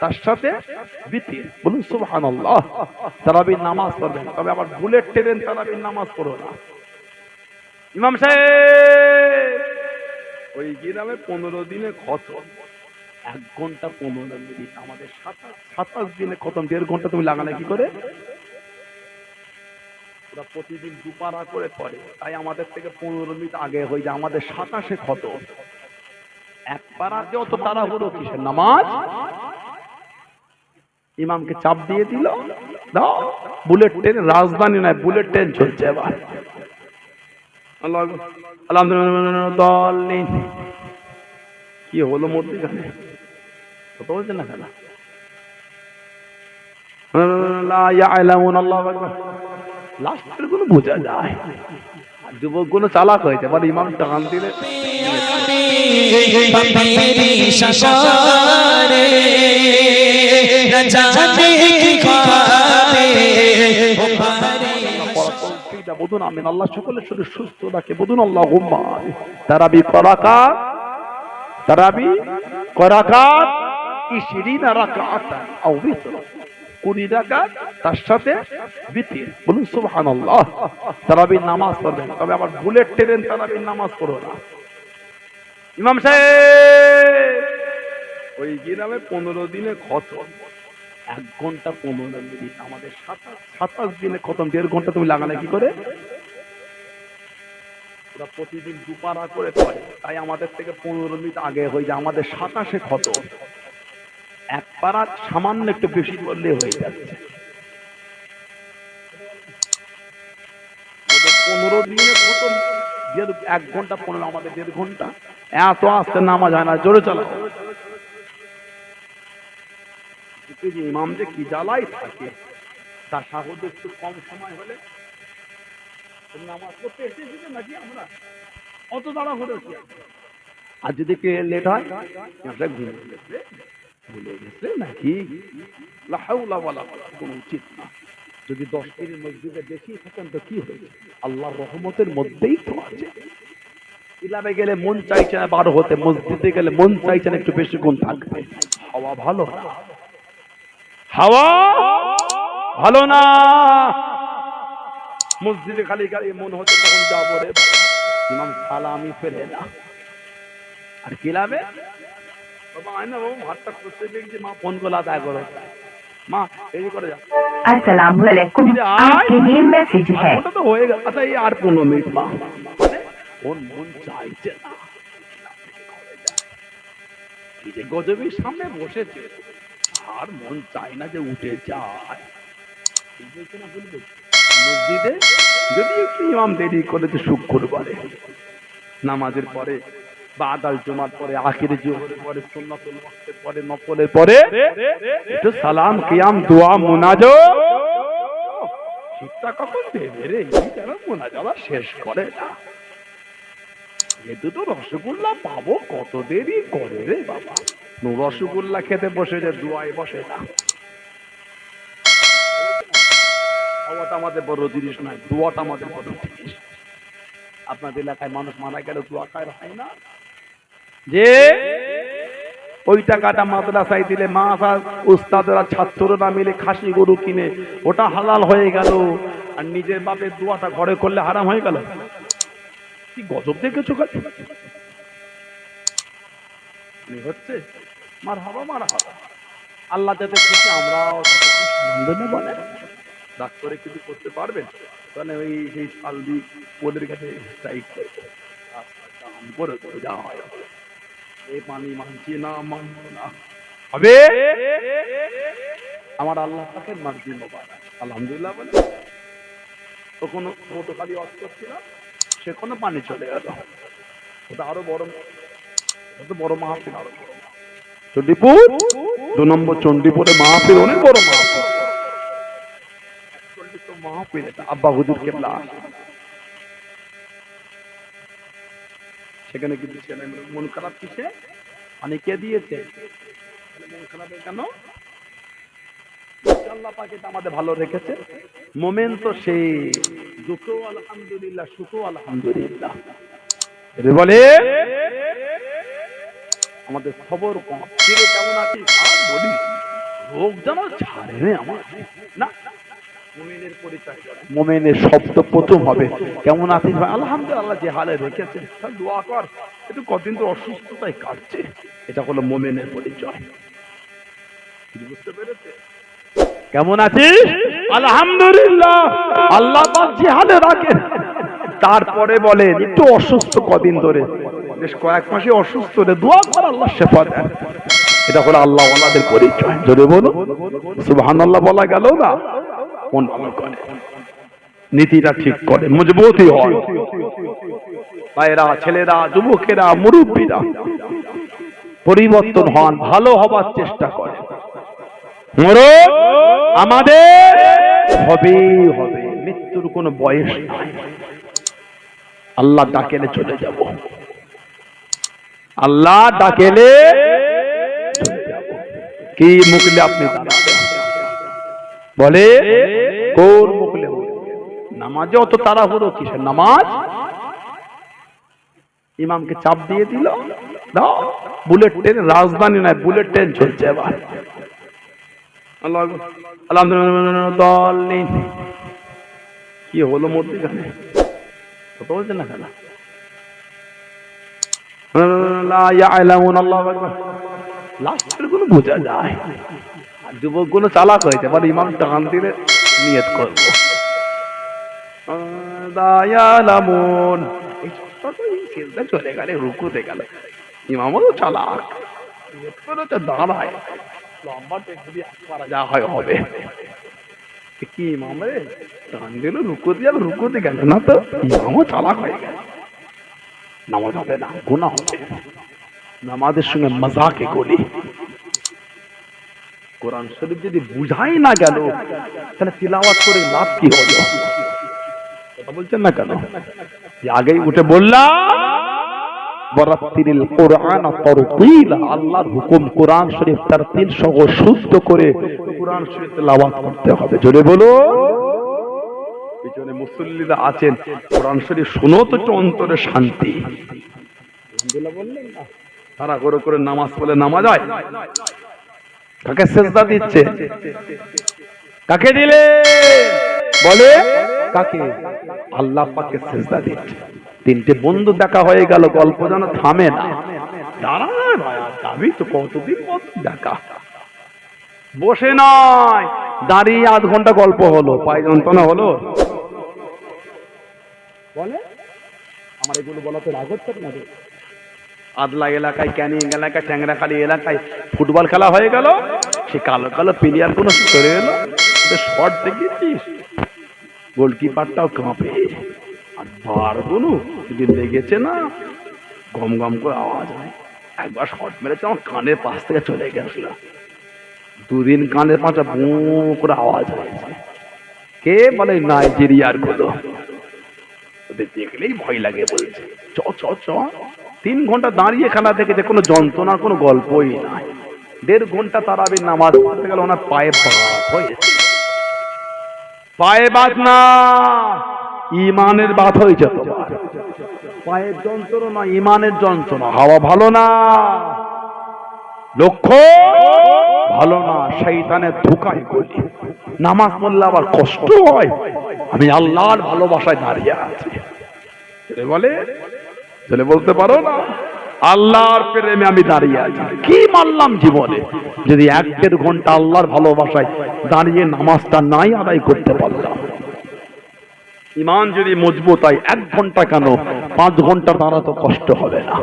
তার সাথে বলুন নামাজ তবে আবার ট্রেন নামাজ পড়ো না। ওই গ্রামে পনেরো দিনে খতম। এক ঘণ্টা পনেরো মিনিট। আমাদের সাতাশ সাতাশ দিনে খতম। দেড় ঘণ্টা তুমি লাগালে কি করে? ওরা প্রতিদিন দুপারা করে পড়ে। তাই আমাদের থেকে পনেরো মিনিট আগে হয়ে যায়। আমাদের সাতাশে এক পাড়াতে অত তাড়াহুড়ো কিসের? নামাজ? ইমামকে চাপ দিয়ে দিল। দাও বুলেট ট্রেন রাজধানী নয়, বুলেট ট্রেন চলছে এবার। দল নেই। কি হলো মধ্যখানে কত বলছে না কেন? লাস্টেরগুলো বোঝা যায়। যুবকগুলো চালাক হয়েছে মানে ইমাম টান দিলে। সুস্থ আল্লাহ তারাবি করাকা তারাবি করাকা ইশরিনা রাকাতান কুড়ি রাকাত তার সাথে বিতির। বলুন, সুবহানাল্লাহ। তারাবির নামাজ পড়বেন। তবে আবার বুলেট ট্রেন তারাবির নামাজ পড়ো না। ইমাম সাহেব, ওই গ্রামে পনেরো দিনে খতম। এক ঘণ্টা পনেরো মিনিট। আমাদের সাতাশ সাতাশ দিনে খতম। দেড় ঘণ্টা তুমি লাগালে কি করে? ওরা প্রতিদিন দুপারা করে পড়ে। তাই আমাদের থেকে পনেরো মিনিট আগে হয়ে যায়। আমাদের সাতাশে ক্ষত এক সামান্য একটু বেশি করলে হয়ে যাচ্ছে পনেরো দিনে দেড়, এক ঘণ্টা পনেরো, আমাদের দেড় ঘণ্টা। এত আসতে নামাজ হয় না, জোরে চালা। ইমাম যে কি জ্বালাই থাকে, তার সাহস একটু কম সময় হলে নামাজ এসেছিল নাকি আমরা? অত তাড়া আর যদি লেট হয় ঘুরে ভুলে গেছে নাকি? উচিত না যদি দশ দিনের মসজিদে বেশি থাকেন তো কি হয়েছে আল্লাহর রহমতের মধ্যেই তো আছে। ইলামে গেলে মন চাইছে না বারো হতে, মসজিদে গেলে মন চাইছে না একটু থাকবে হাওয়া ভালো হাওয়া ভালো না। মসজিদে খালি খালি মন হচ্ছে তখন যাব ইমাম সালামি ফেলে না। আর কি লাভে? বাবা আয় না বাবু ভাতটা খুঁজতে দেখছি মা ফোন করে আদায় করো মা এই করে যা असलकुम आपके लिए मैसेज আর है ওটা তো হয়ে গেল আচ্ছা এই আর পনেরো মিনিট মা মানে ওর মন চাইছে না এই যে গজবের সামনে বসেছে আর মন চায় না যে উঠে যায় এই বলছে না বলবে মসজিদে যদি একটু ইমাম দেরি করেছে শুক্রবারে নামাজের পরে বা আদাল জমার পরে, আখিরে পরে পরে সালাম, কিয়াম, দোয়া কখন দেবে রে? শেষ করে না। দুটো রসগোল্লা পাবো কত দেরি করে রে বাবা? রসগোল্লা খেতে বসে যে দুয়ায় বসে না। খাওয়াটা আমাদের বড় জিনিস নয়, দোয়াটা আমাদের বড় জিনিস। আপনাদের এলাকায় মানুষ মারা গেলে দোয়া খায়, হয় না? যে ওই টাকাটা মাদ্রাসায় দিলে মা উস্তাদরা, ছাত্ররা মিলে খাসি গরু কিনে, ওটা হালাল হয়ে গেল। আর নিজের বাপের দোয়াটা ঘরে করলে হারাম হয়ে গেল। কি গজব দেখেছ কাছে হচ্ছে মার হাবা মার হাবা। আল্লাহ যাতে খুশি, আমরাও। আনন্দ নেব না কিছু করতে পারবেন? তাহলে ওই সেই সালদি ওদের কাছে স্ট্রাইক আম করে করে যাওয়া হয়। এই পানি মানছি না মানব না হবে আমার আল্লাহ পাকের মার্জি মোবারক আলহামদুলিল্লাহ বলে তখন মোটো খালি ছিল সেখানে পানি চলে গেল ওটা আরও বড় ওটা তো বড় মাহফিল আরও বড় চণ্ডীপুর দু নম্বর চণ্ডীপুরে মাহফিল অনেক বড় তো মাহফিল আব্বা হুজুর কেবলা সেখানে কিন্তু মন খারাপ কিসে? মানে কে দিয়েছে মন খারাপের কেন? আমাদের ভালো রেখেছে। মোমেন তো সেই। দুঃখ আলহামদুলিল্লাহ সুখ আলহামদুলিল্লাহ। বলে, আমাদের খবর কম কেমন বলিস, রোগ যেন আমার। না মোমেনের শব্দ প্রথম হবে। কেমন আছিস ভাই? আলহামদুলিল্লাহ যে হালে রেখেছে তার দোয়া কর। একটু কদিন তো অসুস্থতায় কাটছে। এটা হলো মোমেনের পরিচয়। বুঝতে পেরেছে? কেমন আছিস? আলহামদুলিল্লাহ। আল্লাহ যে হালে রাখেন তারপরে বলেন একটু অসুস্থ কদিন ধরে। বেশ কয়েক মাসে অসুস্থ রে দোয়া কর আল্লাহ শেফা দেন। এটা হলো আল্লাহ ওয়ালাদের পরিচয়। জোরে বলো সুবহানাল্লাহ বলা গেল না? ভালো করে। নীতিটা ঠিক করে, মজবুতই হয়। ভাইরা ছেলেরা, যুবকেরা, মুরব্বীরা, পরিবর্তন হন, ভালো হবার চেষ্টা করে। আমাদের হবে হবে, মৃত্যুর কোনো বয়স নাই। আল্লাহ ডাকেলে চলে যাব। আল্লাহ ডাকেলে কি মুখলে আপনি দাঁড়াবেন বলে কোন মুখলে নামাজে অত তাড়াহুড়ো কিসের? নামাজ? ইমামকে চাপ দিয়ে দিল। দাও বুলেট ট্রেন রাজধানী নয় বুলেট ট্রেন চলছে এবার। কি হলো মধ্যখানে কত বলছে না কেন? লাস্টেরগুলো বোঝা যায়। আর যুবকগুলো চালাক হয়েছে, এবার ইমাম টান দিলে নিয়ত করব। দায়ালামুন। চলে গেলে, রুকুতে গেল, ইমামও চালাক। করে তো দাঁড়ায়। হয়, হবে। কি ইমাম রে? না তো? চালাক নামাজ হবে না। নামাজের সঙ্গে মজাকে গলি। কোরআন শরীফ যদি বুঝাই না গেল, তাহলে তিলাওয়াত করে লাভ কি কথা বলছেন না কেন? আগেই উঠে বললাম, বরাত্তিরিল কোরআন আল্লাহর হুকুম কোরআন শরীফ তারতিল সহ শুদ্ধ করে কোরআন শরীফ তেলাওয়াত করতে হবে। জোরে বলো পিছনে মুসল্লিরা আছেন, কোরআন শরীফ শুনো তো অন্তরে শান্তি। বললেন না? তারা করে করে নামাজ পড়লে নামাজ হয়? কাকে সেজদা দিচ্ছে? কাকে দিলে? বলে? কাকে? আল্লাহ পাকে সেজদা দিচ্ছে। তিনটে বন্ধু দেখা হয়ে গেল, গল্প যেন থামে না। তো কতদিন কত দেখা। বসে নয়, দাঁড়িয়ে আধ ঘণ্টা গল্প হলো, পায়ে যন্ত্রণা হলো। বলে? আমার এগুলো বলাতে রাগ হচ্ছে না? আদলা এলাকায়, ক্যানিং এলাকায়, ট্যাংরাখালি এলাকায় ফুটবল খেলা হয়ে গেল। সে কালো কালো প্লেয়ার কোনো সরে এলো। শর্ট দেখেছিস গোলকিপারটাও কাঁপে। আর বারগুলো যদি লেগেছে না, গম গম করে আওয়াজ হয়। একবার শর্ট মেরেছে, আমার কানের পাশ থেকে চলে গেছিল। দুদিন কানের পাঁচটা বু করে আওয়াজ হয়েছে। কে বলে নাইজেরিয়ারগুলো ওদের দেখলেই ভয় লাগে বলছে। চ চ চ। তিন ঘণ্টা দাঁড়িয়ে খেলা থেকে দেখেছে, কোনো যন্ত্রণার কোনো গল্পই নাই। দেড় ঘণ্টা তারাবি নামাজ পড়তে গেলে ওনার পায়ে বাদ হয়েছে। পায়ে বাদ না, ইমানের বাদ হয়েছে পায়ের যন্ত্রণা ইমানের যন্ত্রণা, হাওয়া ভালো না। লক্ষ্য ভালো না শৈতানের ধোকায় গলি। নামাজ পড়লে আবার কষ্ট হয়। আমি আল্লাহর ভালোবাসায় দাঁড়িয়ে আছি। বলে? ছেলে বলতে পারো না? আল্লাহর প্রেমে আমি দাঁড়িয়ে আছি। কি মানলাম জীবনে? যদি এক দেড় ঘণ্টা আল্লাহর ভালোবাসায় দাঁড়িয়ে নামাজটা নাই আদায় করতে পারলাম ইমান যদি মজবুত হয়, এক ঘণ্টা কেন? পাঁচ ঘণ্টা দাঁড়াতো কষ্ট হবে না।